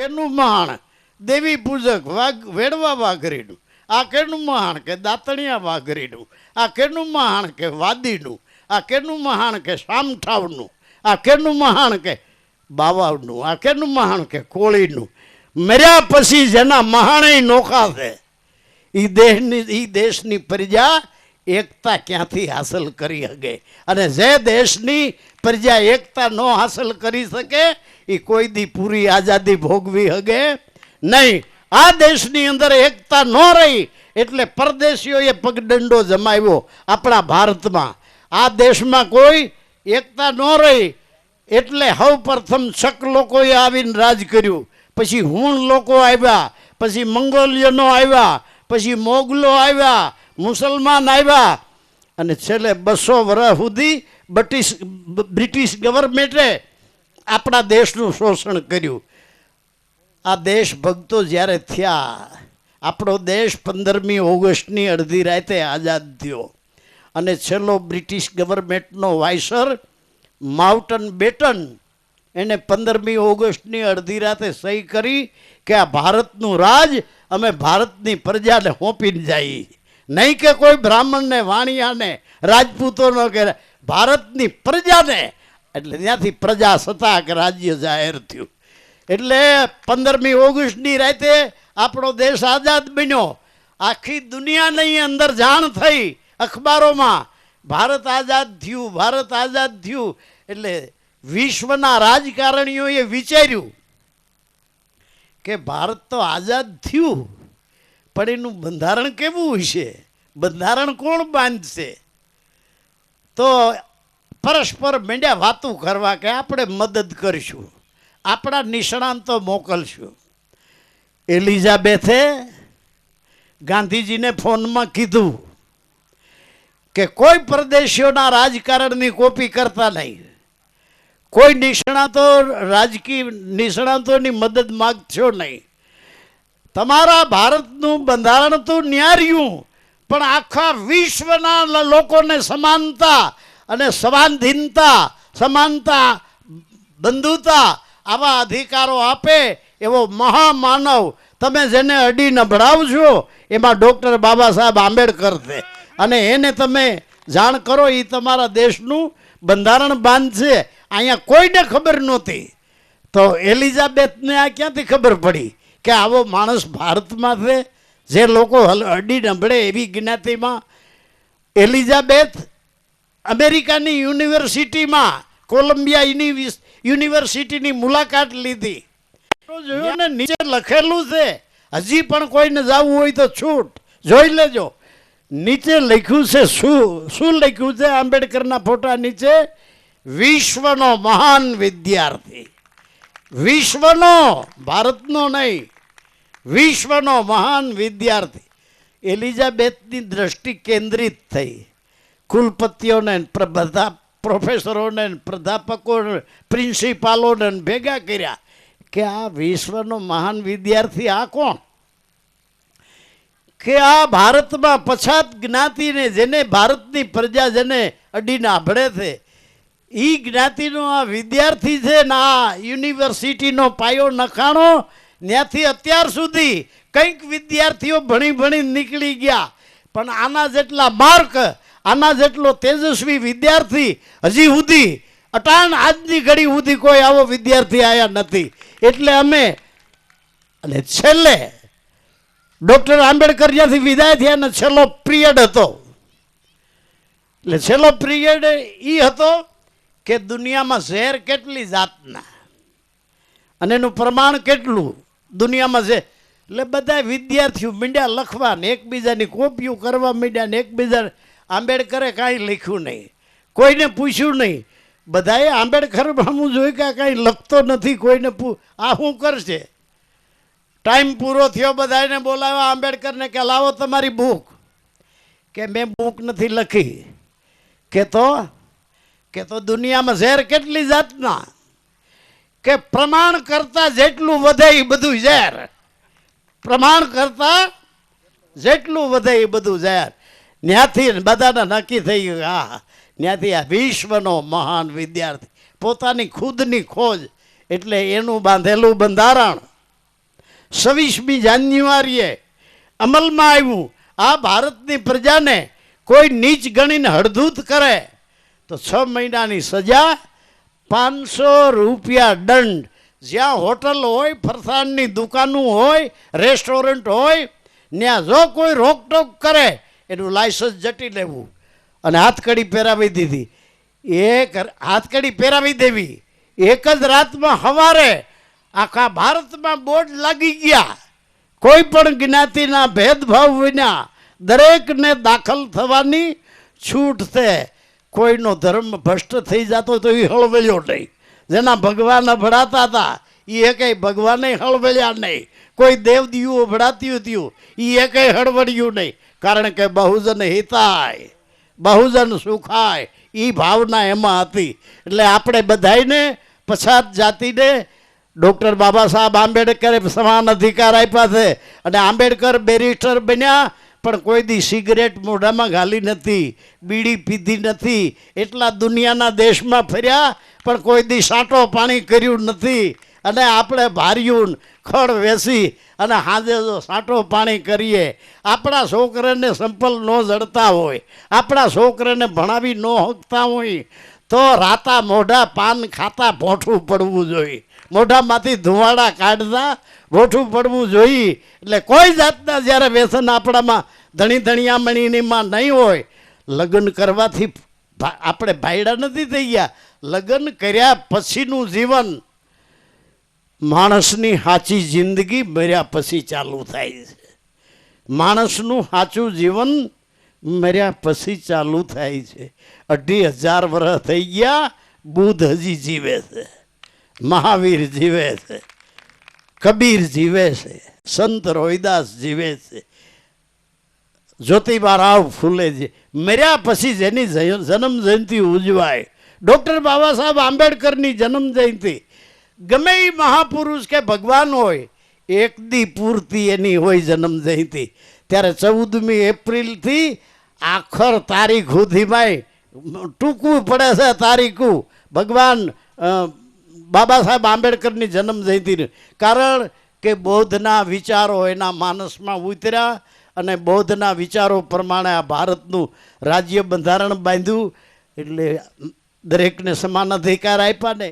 કેનું મહાણ દેવી પૂજક વાઘ વેડવા વાઘરીનું આ કેનું મહાણ કે દાંતણિયા વાઘરીનું આ કેનું મહાણ કે વાદીનું? આ કેનું મહાણ કે સામઠાવનું? આ કેનું મહાણ કે બાવાવનું? આ કેનું મહાણ કે કોળીનું? મર્યા પછી જેના મહાણે નોખાશે એ દેશની એ દેશની પ્રજા એકતા ક્યાંથી હાંસલ કરી શકે? અને જે દેશની પ્રજા એકતા ન હાંસલ કરી શકે એ કોઈ દી પૂરી આઝાદી ભોગવી હગે નહીં. આ દેશની અંદર એકતા ન રહી એટલે પરદેશીઓએ પગદંડો જમાવ્યો આપણા ભારતમાં. આ દેશમાં કોઈ એકતા ન રહી એટલે સૌ પ્રથમ શક લોકોએ આવીને રાજ કર્યું. પછી હુણ લોકો આવ્યા, પછી મંગોલિયનો આવ્યા, પછી મોગલો આવ્યા, મુસલમાન આવ્યા. અને છેલ્લે બસો વર્ષ સુધી બ્રિટિશ બ્રિટિશ ગવર્મેન્ટે આપણા દેશનું શોષણ કર્યું. આ દેશભક્તો જ્યારે થયા, આપણો દેશ પંદરમી ઓગસ્ટની અડધી રાતે આઝાદ થયો. અને છેલ્લો બ્રિટિશ ગવર્મેન્ટનો વાઇસર, માઉન્ટન બેટન, એને પંદરમી ઓગસ્ટની અડધી રાતે સહી કરી કે આ ભારતનું રાજ અમે ભારતની પ્રજાને હોંપીને જઈએ નહીં કે કોઈ બ્રાહ્મણને, વાણિયાને, રાજપૂતોનો કે ભારતની પ્રજાને એટલે ત્યાંથી પ્રજા સત્તાક રાજ્ય જાહેર થયું. એટલે પંદરમી ઓગસ્ટની રાતે આપણો દેશ આઝાદ બન્યો. આખી દુનિયાની અંદર જાણ થઈ અખબારોમાં, ભારત આઝાદ થયું, ભારત આઝાદ થયું. એટલે વિશ્વના રાજકારણીઓએ વિચાર્યું કે ભારત તો આઝાદ થયું, પણ એનું બંધારણ કેવું હશે? બંધારણ કોણ બાંધશે? તો પરસ્પર મીંડ્યા વાતું કરવા કે આપણે મદદ કરીશું. આપણા નિષ્ણાંતો મોકલશું. એલિઝાબેથે ગાંધીજીને ફોનમાં કીધું કે કોઈ પ્રદેશીઓના રાજકારણની કોપી કરતા નહીં. કોઈ નિષ્ણાતો રાજકીય નિષ્ણાતોની મદદ માગશો નહીં. તમારા ભારતનું બંધારણ તો ન્યાર્યું, પણ આખા વિશ્વના લોકોને સમાનતા અને સમાનધીનતા, સમાનતા, બંધુતા આવા અધિકારો આપે એવો મહામાનવ તમે જેને અડી નભડાવશો એમાં ડૉક્ટર બાબા સાહેબ આંબેડકર છે. અને એને તમે જાણ કરો એ તમારા દેશનું બંધારણ બાંધશે અહીંયા કોઈને ખબર નહોતી. તો એલિઝાબેથને આ ક્યાંથી ખબર પડી કે આવો માણસ ભારતમાં છે? જે લોકો હલ- અડી નભળે એવી જ્ઞાતિમાં. એલિઝાબેથ અમેરિકાની યુનિવર્સિટીમાં કોલંબિયા યુનિવર્સ- યુનિવર્સિટીની મુલાકાત લીધી. જોયું ને, નીચે લખેલું છે, હજી પણ કોઈને જવું હોય તો છૂટ. જોઈ લેજો. નીચે લખ્યું છે, શું શું લખ્યું છે? આંબેડકરના ફોટા નીચે, વિશ્વનો મહાન વિદ્યાર્થી. વિશ્વનો, ભારતનો નહીં, વિશ્વનો મહાન વિદ્યાર્થી. એલિઝાબેથની દ્રષ્ટિ કેન્દ્રિત થઈ. કુલપતિઓને બધા પ્રોફેસરોને પ્રાધ્યાપકોને પ્રિન્સિપાલોને ભેગા કર્યા કે આ વિશ્વનો મહાન વિદ્યાર્થી આ કોણ? કે આ ભારતમાં પછાત જ્ઞાતિને જેને ભારતની પ્રજા જેને અડીને આભળે છે એ જ્ઞાતિનો આ વિદ્યાર્થી છે ને આ યુનિવર્સિટીનો પાયો નખાણો, ત્યાંથી અત્યાર સુધી કંઈક વિદ્યાર્થીઓ ભણી ભણી નીકળી ગયા. પણ આના જેટલા માર્ક આના જેટલો તેજસ્વી વિદ્યાર્થી હજી સુધી, અટાણ આજની ઘડી સુધી કોઈ આવો વિદ્યાર્થી આવ્યા નથી. એટલે અમે, અને છેલ્લે, ડૉક્ટર આંબેડકર જ્યાંથી વિદાય થયા અને છેલ્લો પિરિયડ હતો. એટલે છેલ્લો પિરિયડ એ હતો કે દુનિયામાં ઝેર કેટલી જાતના અને એનું પ્રમાણ કેટલું દુનિયામાં છે એટલે બધા વિદ્યાર્થીઓ મીંડ્યા લખવા ને એકબીજાની કોપીઓ કરવા મીંડ્યા ને એકબીજા આંબેડકરે કાંઈ લખ્યું નહીં. કોઈને પૂછ્યું નહીં. બધાએ આંબેડકર હું જોયું કે કાંઈ લખતો નથી, કોઈને પૂ, આ શું કરશે? ટાઈમ પૂરો થયો, બધાને બોલાવ્યા આંબેડકરને કે લાવો તમારી બુક. કે મેં બુક નથી લખી. કે તો કે તો દુનિયામાં ઝેર કેટલી જાતના. કે પ્રમાણ કરતા જેટલું વધે એ બધું ઝેર. પ્રમાણ કરતા જેટલું વધે એ બધું ઝેર. ત્યાંથી બધાને નક્કી થઈ ગયું હા ત્યાંથી આ વિશ્વનો મહાન વિદ્યાર્થી. પોતાની ખુદની ખોજ એટલે એનું બાંધેલું બંધારણ. છવ્વીસમી જાન્યુઆરીએ અમલમાં આવ્યું. આ ભારતની પ્રજાને કોઈ નીચ ગણીને હળધૂત કરે તો છ મહિનાની સજા, પાંચસો રૂપિયા દંડ. જ્યાં હોટલ હોય, ફરસાણની દુકાનો હોય, રેસ્ટોરન્ટ હોય, ત્યાં જો કોઈ રોકટોક કરે એનું લાયસન્સ જટી લેવું. અને હાથકડી પહેરાવી દીધી. એક હાથકડી પહેરાવી દેવી. એક જ રાતમાં સવારે આખા ભારતમાં બોર્ડ લાગી ગયા. કોઈ પણ જ્ઞાતિના ભેદભાવ વિના દરેકને દાખલ થવાની છૂટ છે. કોઈનો ધર્મ ભ્રષ્ટ થઈ જતો તો એ હળવલ્યો નહીં. જેના ભગવાન અભડાતા હતા એ એકેય ભગવાને હળવલ્યા નહીં. કોઈ દેવદીઓ અભડાત્યું હતી એ એકેય હળવડ્યું નહીં. કારણ કે બહુજન હિતાય, બહુજન સુખાય એ ભાવના એમાં હતી. એટલે આપણે બધાયને પછાત જાતિને ડૉક્ટર બાબા સાહેબ આંબેડકરે સમાન અધિકાર આપ્યા છે. અને આંબેડકર બેરિસ્ટર બન્યા, પણ કોઈ દી સિગરેટ મોઢામાં ઘાલી નથી, બીડી પીધી નથી. એટલા દુનિયાના દેશમાં ફર્યા, પણ કોઈ દી સાંટો પાણી કર્યું નથી. અને આપણે ભાર્યું ખડ વેસી અને હાંદે જો સાંટો પાણી કરીએ, આપણા છોકરાને સંપલ ન જડતા હોય, આપણા છોકરાને ભણાવી ન હકતા હોય, તો રાતા મોઢા પાન ખાતા ભોઠું પડવું જોઈએ. મોઢામાંથી ધુવાડા કાઢતા ભોઠું પડવું જોઈએ. એટલે કોઈ જાતના જ્યારે વ્યસન આપણામાં ધણી ધણિયામણીનીમાં નહીં હોય, લગ્ન કરવાથી આપણે ભાયડા નથી થઈ ગયા. લગ્ન કર્યા પછીનું જીવન માણસની સાચી જિંદગી મર્યા પછી ચાલુ થાય છે. માણસનું સાચું જીવન મર્યા પછી ચાલુ થાય છે. અઢી હજાર વર્ષ થઈ ગયા બુદ્ધ હજી જીવે છે. મહાવીર જીવે છે. કબીર જીવે છે. સંત રોહિદાસ જીવે છે. જ્યોતિબા રાવ ફૂલે છે. મર્યા પછી જેની જન્મ જયંતિ ઉજવાય. ડૉક્ટર બાબા સાહેબ આંબેડકરની જન્મ જયંતિ ગમે એ મહાપુરુષ કે ભગવાન હોય, એક દી પૂર્તિ એની હોય જન્મ જયંતિ. ત્યારે ચૌદમી એપ્રિલથી આખર તારીખ સુધીમાંય ટૂંકવું પડે છે તારીખું. ભગવાન બાબા સાહેબ આંબેડકરની જન્મ જયંતિનું કારણ કે બૌદ્ધના વિચારો એના માનસમાં ઉતર્યા અને બૌદ્ધના વિચારો પ્રમાણે આ ભારતનું રાજ્ય બંધારણ બાંધ્યું. એટલે દરેકને સમાન અધિકાર આપ્યા ને.